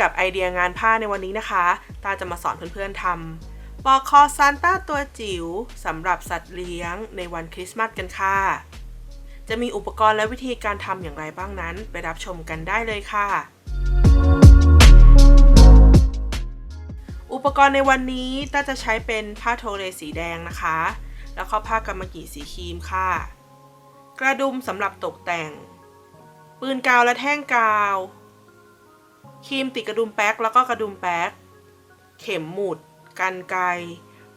กับไอเดียงานผ้าในวันนี้นะคะ ตาจะมาสอนเพื่อนๆทำปอคอซานต้าตัวจิ๋วสำหรับสัตว์เลี้ยงในวันคริสต์มาสกันค่ะ จะมีอุปกรณ์และวิธีการทำอย่างไรบ้างนั้น ไปรับชมกันได้เลยค่ะ อุปกรณ์ในวันนี้ตาจะใช้เป็นผ้าโทเลสีแดงนะคะ แล้วก็ผ้ากำมะหยี่สีครีมค่ะ กระดุมสำหรับตกแต่ง ปืนกาวและแท่งกาว ครีมติดกระดุมแป๊กแล้วก็กระดุมแป๊ก เข็มหมุด กันไก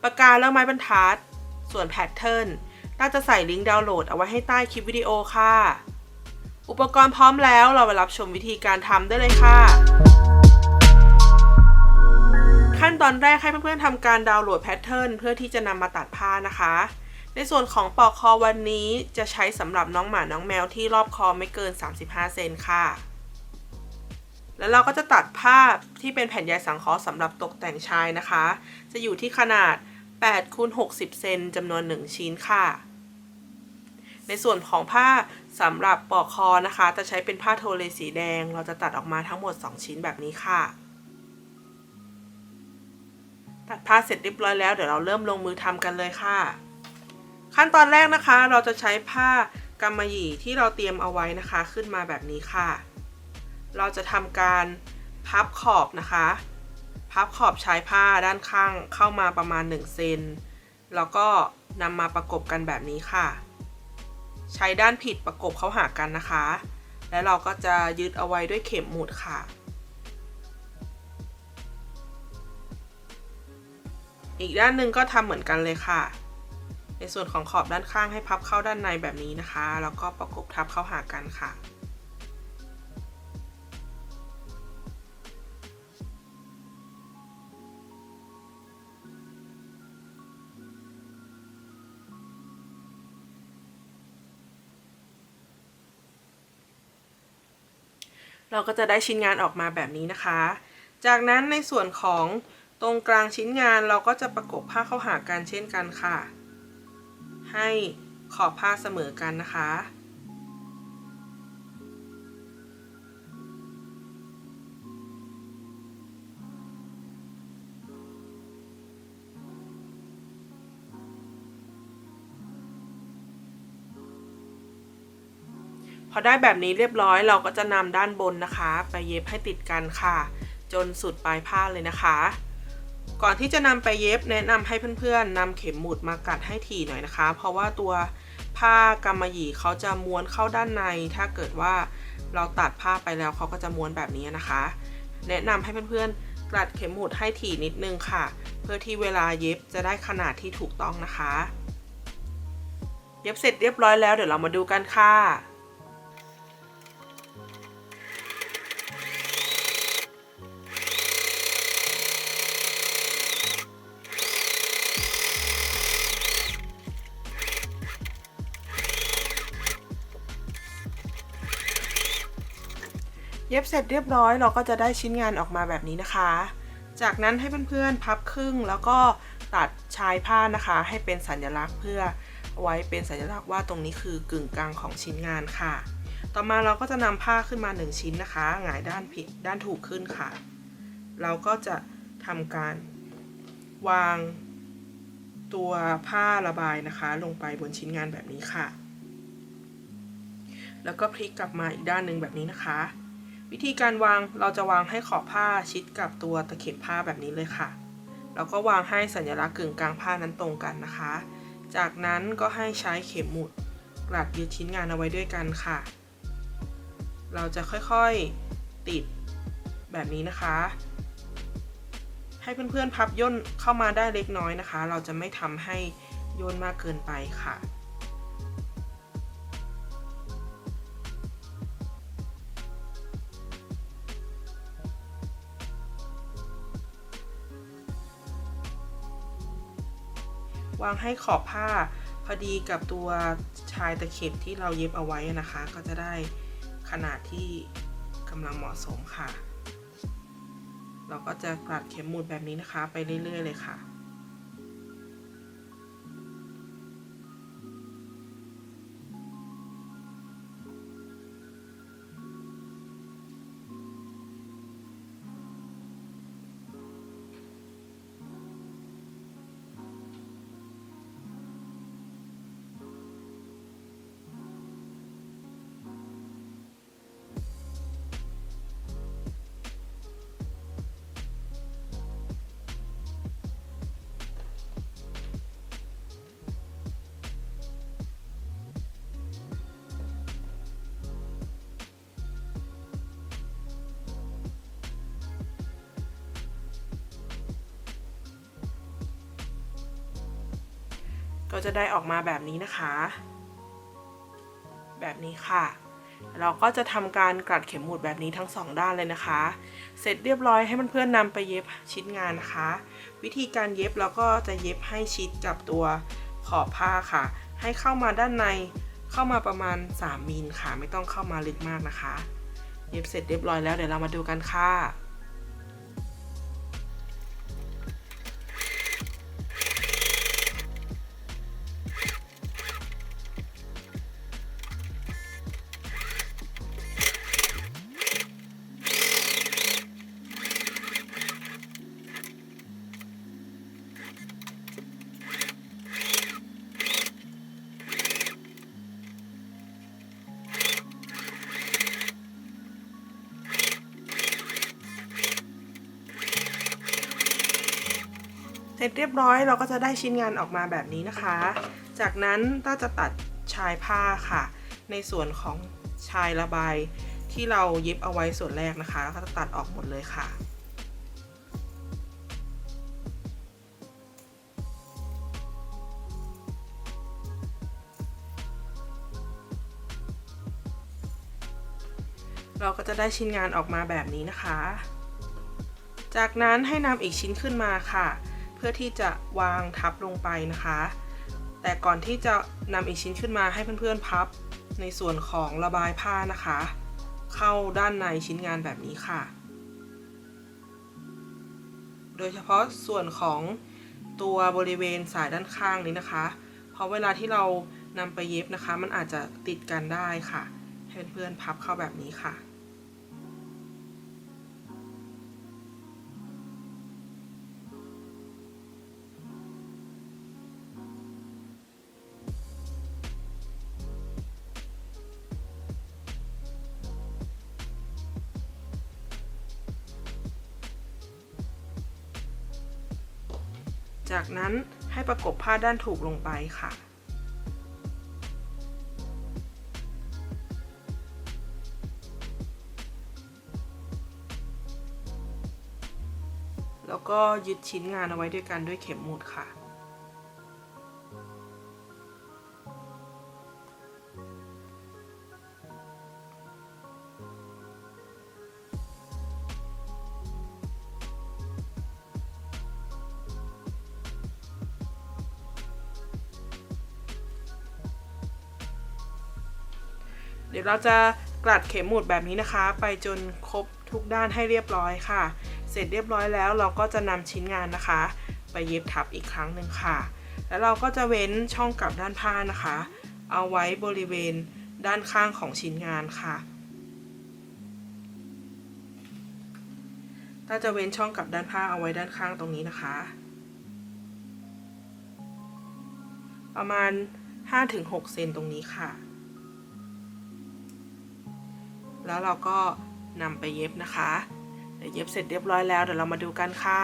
ปากกาแล้วไม้บรรทัด ส่วนแพทเทิร์นต้าจะใส่ลิงก์ดาวน์โหลดเอาไว้ให้ใต้คลิปวิดีโอค่ะ อุปกรณ์พร้อมแล้วเราไปรับชมวิธีการทำได้เลยค่ะ ขั้นตอนแรกให้เพื่อนๆทำการดาวน์โหลดแพทเทิร์นเพื่อที่จะนำมาตัดผ้านะคะ ในส่วนของปลอกคอวันนี้จะใช้สำหรับน้องหมาน้องแมวที่รอบคอไม่เกิน 35 เซนค่ะ แล้วเราก็จะตัดภาพที่เป็นแผ่นใยสังเคราะห์สำหรับตกแต่งชายนะคะ จะอยู่ที่ขนาด8คูณ60 เซนจำนวน 1 ชิ้นค่ะ ในส่วนของผ้าสำหรับปอกคอนะคะ จะใช้เป็นผ้าโทเลสีแดง เราจะตัดออกมาทั้งหมด 2 ชิ้นแบบนี้ค่ะ ตัดผ้าเสร็จเรียบร้อยแล้วเดี๋ยวเราเริ่มลงมือทำกันเลยค่ะ ขั้นตอนแรกนะคะ เราจะใช้ผ้ากำมะหยี่ที่เราเตรียมเอาไว้นะคะ ขึ้นมาแบบนี้ค่ะ เราจะทำการพับขอบนะคะ พับขอบชายผ้าด้านข้างเข้ามาประมาณ1เซนแล้วก็นำมาประกบกันแบบนี้ค่ะ ใช้ด้านผิดประกบเข้าหากันนะคะ แล้วเราก็จะยึดเอาไว้ด้วยเข็มหมุดค่ะ อีกด้านหนึ่งก็ทำเหมือนกันเลยค่ะ ในส่วนของขอบด้านข้างให้พับเข้าด้านในแบบนี้นะคะ แล้วก็ประกบทับเข้าหากันค่ะ เราก็จะได้ชิ้นงานออกมาแบบนี้นะคะ จากนั้นในส่วนของตรงกลางชิ้นงานเราก็จะประกบผ้าเข้าหากันเช่นกันค่ะ ให้ขอบผ้าเสมอกันนะคะ พอได้แบบนี้เรียบร้อยเราก็จะนำด้านบนนะคะ ไปเย็บให้ติดกันค่ะ จนสุดปลายผ้าเลยนะคะ ก่อนที่จะนำไปเย็บแนะนำให้เพื่อนๆนำเข็มหมุดมากัดให้ถี่หน่อยนะคะ เพราะว่าตัวผ้ากำมะหยี่เขาจะม้วนเข้าด้านใน ถ้าเกิดว่าเราตัดผ้าไปแล้วเขาก็จะม้วนแบบนี้นะคะ แนะนำให้เพื่อนๆกลัดเข็มหมุดให้ถี่นิดนึงค่ะ เพื่อที่เวลาเย็บจะได้ขนาดที่ถูกต้องนะคะ เย็บเสร็จเรียบร้อยแล้วเดี๋ยวเรามาดูกันค่ะ ย็บเสร็จเรียบร้อยเราก็จะได้ชิ้นงานออกมาแบบนี้นะคะ จากนั้นให้เพื่อนๆพับครึ่งแล้วก็ตัดชายผ้านะคะ ให้เป็นสัญลักษณ์เพื่อไว้เป็นสัญลักษณ์ว่าตรงนี้คือกึ่งกลางของชิ้นงานค่ะ ต่อมาเราก็จะนำผ้าขึ้นมา 1 ชิ้นนะคะหงายด้านผิดด้านถูกขึ้นค่ะ เราก็จะทำการวางตัวผ้าระบายนะคะ ลงไปบนชิ้นงานแบบนี้ค่ะ แล้วก็พลิกกลับมาอีกด้านหนึ่งแบบนี้นะคะ วิธีการวางเราจะวางให้ขอบผ้าชิดกับตัวตะเข็บผ้าแบบนี้เลยค่ะ แล้วก็วางให้สัญลักษณ์กึ่งกลางผ้านั้นตรงกันนะคะ จากนั้นก็ให้ใช้เข็มหมุดกลัดยึดชิ้นงานเอาไว้ด้วยกันค่ะ เราจะค่อยๆติดแบบนี้นะคะ ให้เพื่อนๆพับย่นเข้ามาได้เล็กน้อยนะคะ เราจะไม่ทำให้ย่นมากเกินไปค่ะ วางให้ขอบผ้าพอดีกับตัวชายตะเข็บที่เราเย็บเอาไว้นะคะ ก็จะได้ขนาดที่กำลังเหมาะสมค่ะ เราก็จะกลัดเข็มหมุดแบบนี้นะคะ ไปเรื่อย ๆ เลยค่ะ จะได้ออกมาแบบนี้นะคะ แบบนี้ค่ะ เราก็จะทำการกลัดเข็มหมุดแบบนี้ทั้งสองด้านเลยนะคะ เสร็จเรียบร้อยให้เพื่อนๆนำไปเย็บชิ้นงานนะคะ วิธีการเย็บเราก็จะเย็บให้ชิดกับตัวขอบผ้าค่ะ ให้เข้ามาด้านในเข้ามาประมาณ 3มิลค่ะ ไม่ต้องเข้ามาลึกมากนะคะ เย็บเสร็จเรียบร้อยแล้วเดี๋ยวเรามาดูกันค่ะ ร็จเรียบร้อยเราก็จะได้ชิ้นงานออกมาแบบนี้นะคะ จากนั้นต้าจะตัดชายผ้าค่ะ ในส่วนของชายระบายที่เราเย็บเอาไว้ส่วนแรกนะคะแล้วก็จะตัดออกหมดเลยค่ะเราก็จะได้ชิ้นงานออกมาแบบนี้นะคะ จากนั้นให้นำอีกชิ้นขึ้นมาค่ะ พื่อที่จะวางทับลงไปนะคะ แต่ก่อนที่จะนำอีกชิ้นขึ้นมาให้เพื่อนๆพับในส่วนของระบายผ้านะคะ เข้าด้านในชิ้นงานแบบนี้ค่ะ โดยเฉพาะส่วนของตัวบริเวณสายด้านข้างนี้นะคะ เพราะเวลาที่เรานำไปเย็บนะคะ มันอาจจะติดกันได้ค่ะให้เพื่อนๆพับเข้าแบบนี้ค่ะ จากนั้นให้ประกบผ้าด้านถูกลงไปค่ะ แล้วก็ยึดชิ้นงานเอาไว้ด้วยกันด้วยเข็มหมุดค่ะ เดี๋ยวเราจะกลัดเข็มหมุดแบบนี้นะคะ ไปจนครบทุกด้านให้เรียบร้อยค่ะ เสร็จเรียบร้อยแล้วเราก็จะนำชิ้นงานนะคะ ไปเย็บทับอีกครั้งหนึ่งค่ะ แล้วเราก็จะเว้นช่องกลับด้านผ้านะคะ เอาไว้บริเวณด้านข้างของชิ้นงานค่ะถ้าจะเว้นช่องกลับด้านผ้าเอาไว้ด้านข้างตรงนี้นะคะ ประมาณ 5-6 เซนตรงนี้ค่ะ แล้วเราก็นำไปเย็บนะคะเดี๋ยวเย็บเสร็จเรียบร้อยแล้วเดี๋ยวเรามาดูกันค่ะ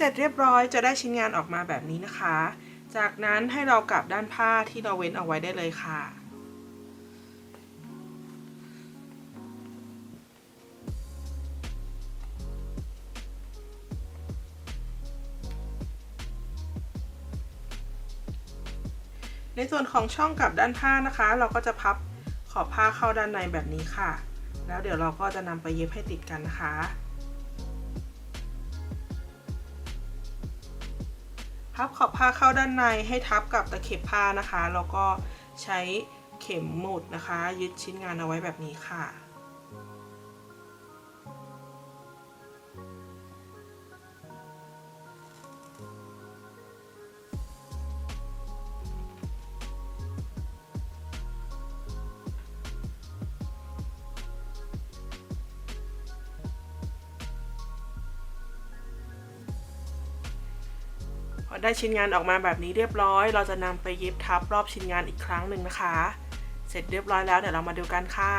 เสร็จเรียบร้อยจะได้ชิ้นงานออกมาแบบนี้นะคะ จากนั้นให้เรากลับด้านผ้าที่เราเว้นเอาไว้ได้เลยค่ะในส่วนของช่องกลับด้านผ้านะคะ เราก็จะพับขอบผ้าเข้าด้านในแบบนี้ค่ะ แล้วเดี๋ยวเราก็จะนำไปเย็บให้ติดกันนะคะ พับขอบผ้าเข้าด้านในให้ทับกับตะเข็บผ้านะคะ แล้วก็ใช้เข็มหมุดนะคะ ยึดชิ้นงานเอาไว้แบบนี้ค่ะ ได้ชิ้นงานออกมาแบบนี้เรียบร้อย เราจะนำไปเย็บทับรอบชิ้นงานอีกครั้งหนึ่งนะคะ เสร็จเรียบร้อยแล้วเดี๋ยวเรามาดูกันค่ะ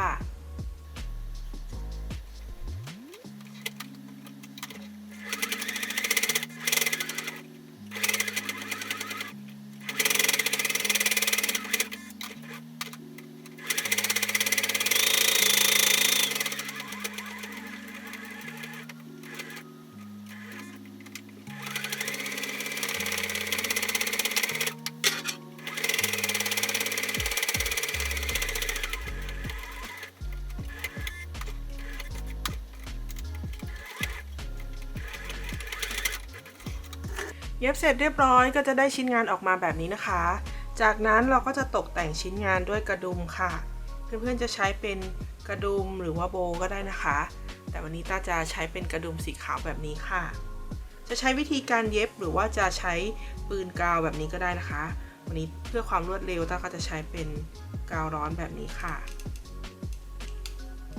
เย็บเสร็จเรียบร้อยก็จะได้ชิ้นงานออกมาแบบนี้นะคะ จากนั้นเราก็จะตกแต่งชิ้นงานด้วยกระดุมค่ะ เพื่อนๆจะใช้เป็นกระดุมหรือว่าโบก็ได้นะคะ แต่วันนี้ตาจะใช้เป็นกระดุมสีขาวแบบนี้ค่ะ จะใช้วิธีการเย็บหรือว่าจะใช้ปืนกาวแบบนี้ก็ได้นะคะ วันนี้เพื่อความรวดเร็วตาก็จะใช้เป็นกาวร้อนแบบนี้ค่ะ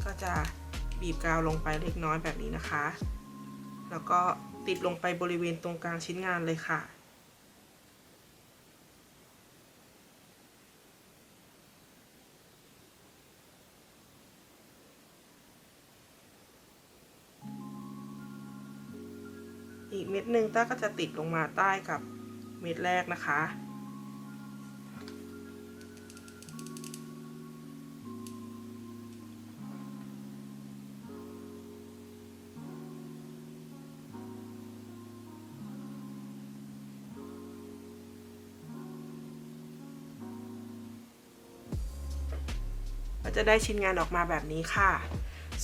ก็จะบีบกาวลงไปเล็กน้อยแบบนี้นะคะ แล้วก็ ติดลงไปบริเวณตรงกลางชิ้นงานเลยค่ะ อีกเม็ดหนึ่งต้าก็จะติดลงมาใต้กับเม็ดแรกนะคะ จะได้ชิ้นงานออกมาแบบนี้ค่ะ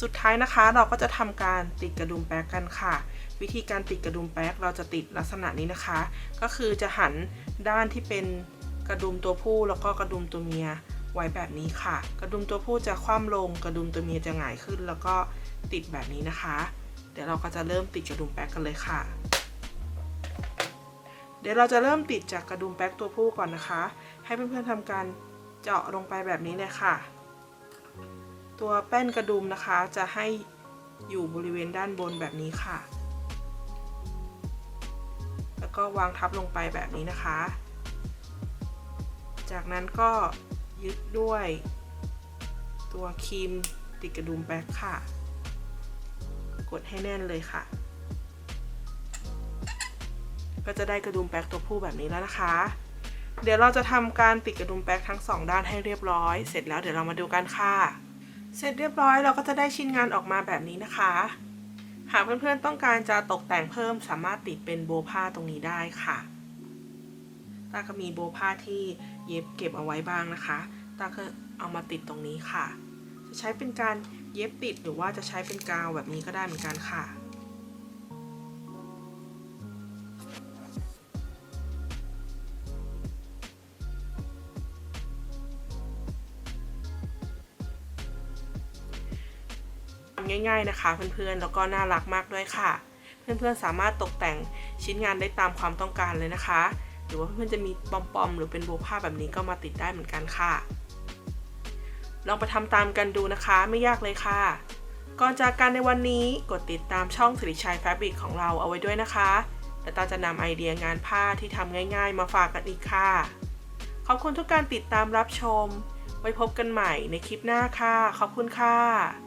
สุดท้ายนะคะเราก็จะทำการติดกระดุมแป๊กกันค่ะ วิธีการติดกระดุมแป๊กเราจะติดลักษณะนี้นะคะ ก็คือจะหันด้านที่เป็นกระดุมตัวผู้แล้วก็กระดุมตัวเมียไว้แบบนี้ค่ะ กระดุมตัวผู้จะคว่ำลง กระดุมตัวเมียจะหงายขึ้น แล้วก็ติดแบบนี้นะคะ เดี๋ยวเราก็จะเริ่มติดกระดุมแป๊กกันเลยค่ะ เดี๋ยวเราจะเริ่มติดจากกระดุมแป๊กตัวผู้ก่อนนะคะ ให้เพื่อนๆทำการเจาะลงไปแบบนี้เลยค่ะ ตัวแป้นกระดุมนะคะจะให้อยู่บริเวณด้านบนแบบนี้ค่ะ แล้วก็วางทับลงไปแบบนี้นะคะ จากนั้นก็ยึดด้วย ตัวครีมติดกระดุมแบ็คค่ะ กดให้แน่นเลยค่ะ ก็จะได้กระดุมแบ็คตัวผู้แบบนี้แล้วนะคะ เดี๋ยวเราจะทำการติดกระดุมแบ็คทั้งสองด้านให้เรียบร้อย เสร็จแล้วเดี๋ยวเรามาดูกันค่ะ เสร็จเรียบร้อยเราก็จะได้ชิ้นงานออกมาแบบนี้นะคะ หากเพื่อนๆต้องการจะตกแต่งเพิ่มสามารถติดเป็นโบผ้าตรงนี้ได้ค่ะตาก็มีโบผ้าที่เย็บเก็บเอาไว้บ้างนะคะตาก็เอามาติดตรงนี้ค่ะ จะใช้เป็นการเย็บติดหรือว่าจะใช้เป็นกาวแบบนี้ก็ได้เหมือนกันค่ะ ง่าย ๆนะคะ เพื่อนๆ แล้วก็น่ารักมากด้วยค่ะ เพื่อนๆ สามารถตกแต่งชิ้นงานได้ตามความต้องการเลยนะคะ หรือว่าเพื่อนๆ จะมีปอมๆ หรือเป็นโบว์ผ้าแบบนี้ก็มาติดได้เหมือนกันค่ะ ลองไปทำตามกันดูนะคะ ไม่ยากเลยค่ะ ก่อนจากกันในวันนี้กดติดตามช่องสิริชัยแฟบริกของเราเอาไว้ด้วยนะคะและตาจะนำไอเดียงานผ้าที่ทำง่าย ๆ มาฝากกันอีกค่ะ ขอบคุณทุกการติดตามรับชม ไว้พบกันใหม่ในคลิปหน้าค่ะ ขอบคุณค่ะ